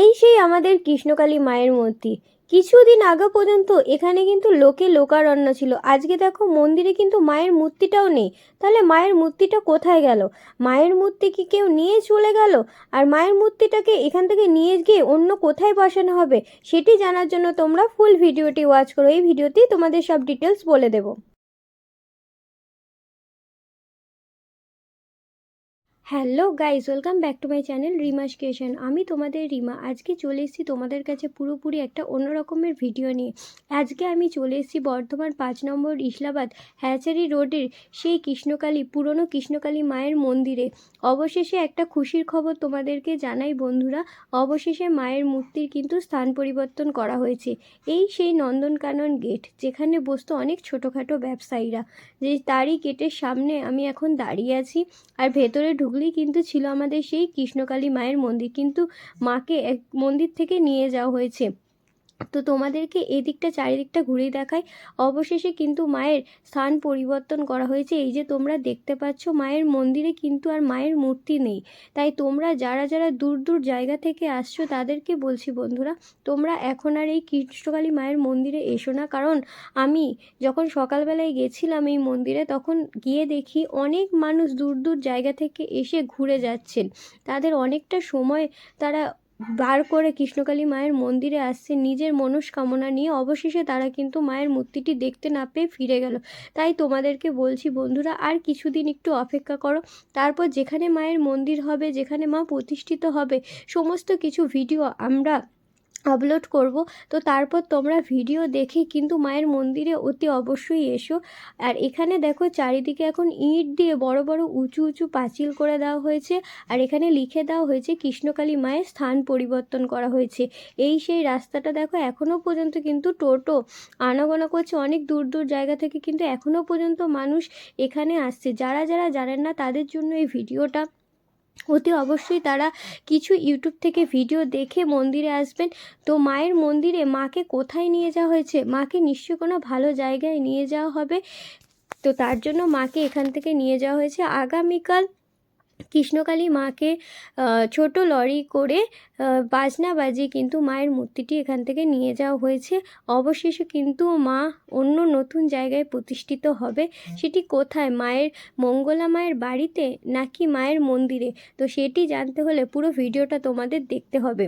এই সেই আমাদের কৃষ্ণকালী মায়ের মূর্তি। কিছুদিন আগে পর্যন্ত এখানে কিন্তু লোকে লোকারণ্য ছিল। আজকে দেখো মন্দিরে কিন্তু মায়ের মূর্তিটাও নেই। তাহলে মায়ের মূর্তিটা কোথায় গেল? মায়ের মূর্তি কি কেউ নিয়ে চলে গেল? আর মায়ের মূর্তিটাকে এখান থেকে নিয়ে গিয়ে অন্য কোথায় বসানো হবে? সেটি জানার জন্য তোমরা ফুল ভিডিওটি ওয়াচ করো। এই ভিডিওতেই তোমাদের সব ডিটেলস বলে দেবো। Hello guys welcome back to my channel Rima's creation. আমি তোমাদের রিমা। আজকে চলে এসেছি তোমাদের কাছে পুরোপুরি একটা অন্য রকমের ভিডিও নিয়ে। আজকে আমি চলে এসেছি বর্ধমান পাঁচ নম্বর ইসলাবাদ হ্যাচারি রোডের সেই কৃষ্ণকালী, পুরনো কৃষ্ণকালী মায়ের মন্দিরে। অবশেষে একটা খুশির খবর তোমাদেরকে জানাই বন্ধুরা। অবশেষে মায়ের মূর্তির কিন্তু স্থান পরিবর্তন করা হয়েছে। এই সেই নন্দনকানন গেট, যেখানে বসত অনেক ছোটোখাটো ব্যবসায়ীরা। যে তারই গেটের সামনে আমি এখন দাঁড়িয়ে আছি আর ভেতরে ঢুকলেই কিন্তু ছিল আমাদের সেই কৃষ্ণকালী মায়ের মন্দির। কিন্তু মাকে এক মন্দির থেকে নিয়ে যাওয়া হয়েছে। তো তোমাদেরকে এদিকটা চারিদিকটা ঘুরে দেখায় অবশেষে কিন্তু মায়ের স্থান পরিবর্তন করা হয়েছে। এই যে তোমরা দেখতে পাচ্ছ, মায়ের মন্দিরে কিন্তু আর মায়ের মূর্তি নেই। তাই তোমরা যারা যারা দূর দূর জায়গা থেকে আসছো, তাদেরকে বলছি বন্ধুরা, তোমরা এখন আর এই কৃষ্ণকালী মায়ের মন্দিরে এসো না। কারণ আমি যখন সকালবেলায় গেছিলাম এই মন্দিরে, তখন গিয়ে দেখি অনেক মানুষ দূর দূর জায়গা থেকে এসে ঘুরে যাচ্ছেন। তাদের অনেকটা সময় তারা বার করে কৃষ্ণকালী মায়ের মন্দিরে আসছে, নিজের মনস্কামনা নিয়ে অবশেষে তারা কিন্তু মায়ের মূর্তিটি দেখতে না পেয়ে ফিরে গেল। তাই তোমাদেরকে বলছি বন্ধুরা, আর কিছুদিন একটু অপেক্ষা করো। তারপর যেখানে মায়ের মন্দির হবে, যেখানে মা প্রতিষ্ঠিত হবে, সমস্ত কিছু ভিডিও আমরা আপলোড করব। তো তারপর তোমরা ভিডিও দেখে কিন্তু মায়ের মন্দিরে অতি অবশ্যই এসো। আর এখানে দেখো চারিদিকে এখন ইট দিয়ে বড় বড় উঁচু উঁচু পাঁচিল করে দেওয়া হয়েছে। আর এখানে লিখে দেওয়া হয়েছে কৃষ্ণকালী মায়ের স্থান পরিবর্তন করা হয়েছে। এই সেই রাস্তাটা দেখো এখনও পর্যন্ত কিন্তু টোটো আনাগোনা করছে। অনেক দূর দূর জায়গা থেকে কিন্তু এখনও পর্যন্ত মানুষ এখানে আসছে। যারা যারা জানেন না তাদের জন্য এই ভিডিওটা অতি অবশ্যই তারা কিছু ইউটিউব থেকে ভিডিও দেখে মন্দিরে আসবেন। তো মায়ের মন্দিরে মাকে কোথায় নিয়ে যাওয়া হয়েছে? মাকে নিশ্চয়ই কোনো ভালো জায়গায় নিয়ে যাওয়া হবে। তো তার জন্য মাকে এখান থেকে নিয়ে যাওয়া হয়েছে। আগামীকাল কৃষ্ণকালী মাকে ছোট লরি করে বাজনা বাজিয়ে কিন্তু মায়ের মূর্তিটি এখান থেকে নিয়ে যাওয়া হয়েছে। অবশেষে কিন্তু মা অন্য নতুন জায়গায় প্রতিষ্ঠিত হবে। সেটি কোথায়? মায়ের মঙ্গলা মায়ের বাড়িতে নাকি মায়ের মন্দিরে? তো সেটি জানতে হলে পুরো ভিডিওটা তোমাদের দেখতে হবে।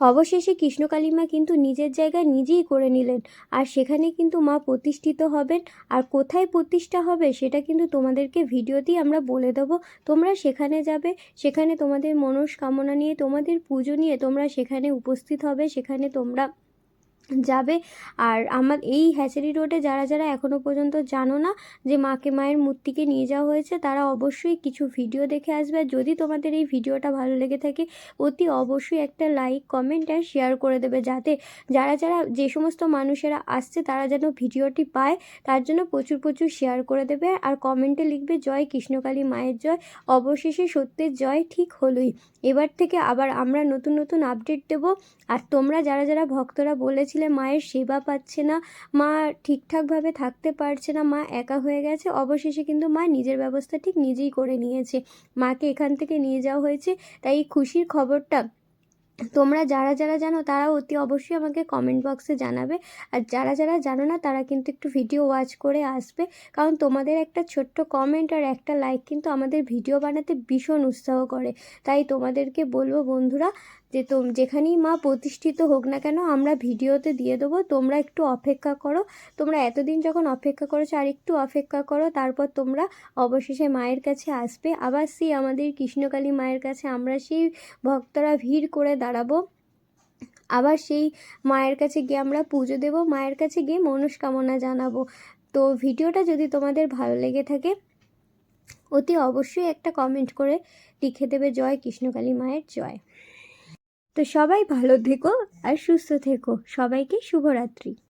অবশেষে কৃষ্ণকালীমা কিন্তু নিজের জায়গা নিজেই করে নিলেন। আর সেখানে কিন্তু মা প্রতিষ্ঠিত হবেন। আর কোথায় প্রতিষ্ঠা হবে সেটা কিন্তু তোমাদেরকে ভিডিওতেই আমরা বলে দেবো। তোমরা সেখানে যাবে, সেখানে তোমাদের মনস্কামনা নিয়ে, তোমাদের পুজো নিয়ে তোমরা সেখানে উপস্থিত হবে, সেখানে তোমরা যাবে। আর আমার এই হ্যাচারি রোডে যারা যারা এখনও পর্যন্ত জানো না যে মাকে মায়ের মূর্তিকে নিয়ে যাওয়া হয়েছে, তারা অবশ্যই কিছু ভিডিও দেখে আসবে। আর যদি তোমাদের এই ভিডিওটা ভালো লেগে থাকে, অতি অবশ্যই একটা লাইক কমেন্ট আর শেয়ার করে দেবে যাতে যারা যারা যে সমস্ত মানুষেরা আসছে, তারা যেন ভিডিওটি পায়, তার জন্য প্রচুর প্রচুর শেয়ার করে দেবে। আর কমেন্টে লিখবে, জয় কৃষ্ণকালী মায়ের জয়। অবশেষে সত্যের জয় ঠিক হলোই। এবার থেকে আবার আমরা নতুন নতুন আপডেট দেব। আর তোমরা যারা যারা ভক্তরা বলেছিলে, মায়ের সেবা পাচ্ছে না, মা ঠিকঠাকভাবে থাকতে পারছে না, মা একা হয়ে গেছে। অবশেষে কিন্তু মা নিজের ব্যবস্থা ঠিক নিজেই করে নিয়েছে। মাকে এখান থেকে নিয়ে যাওয়া হয়েছে। তাই এই খুশির খবরটা তোমরা যারা যারা জানো, তারা অতি অবশ্যই আমাকে কমেন্ট বক্সে জানাবে। আর যারা যারা জানো না, তারা কিন্তু একটু ভিডিও ওয়াচ করে আসবে। কারণ তোমাদের একটা ছোট্ট কমেন্ট আর একটা লাইক কিন্তু আমাদের ভিডিও বানাতে ভীষণ উৎসাহ করে। তাই তোমাদেরকে বলব, বন্ধুরা যে তোম, যেখানেই মা প্রতিষ্ঠিত হোক না কেন, আমরা ভিডিওতে দিয়ে দেবো, তোমরা একটু অপেক্ষা করো। তোমরা এতদিন যখন অপেক্ষা করেছ আর একটু অপেক্ষা করো, তারপর তোমরা অবশেষে মায়ের কাছে আসবে। আবার সেই আমাদের কৃষ্ণকালী মায়ের কাছে আমরা সেই ভক্তরা ভিড় করে দাঁড়াবো। আবার সেই মায়ের কাছে গিয়ে আমরা পুজো দেব, মায়ের কাছে গিয়ে মনস্কামনা জানাব। তো ভিডিওটা যদি তোমাদের ভালো লেগে থাকে, অতি অবশ্যই একটা কমেন্ট করে লিখে দেবে, জয় কৃষ্ণকালী মায়ের জয়। তো সবাই ভালো থেকো আর সুস্থ থেকো। সবাইকে শুভরাত্রি।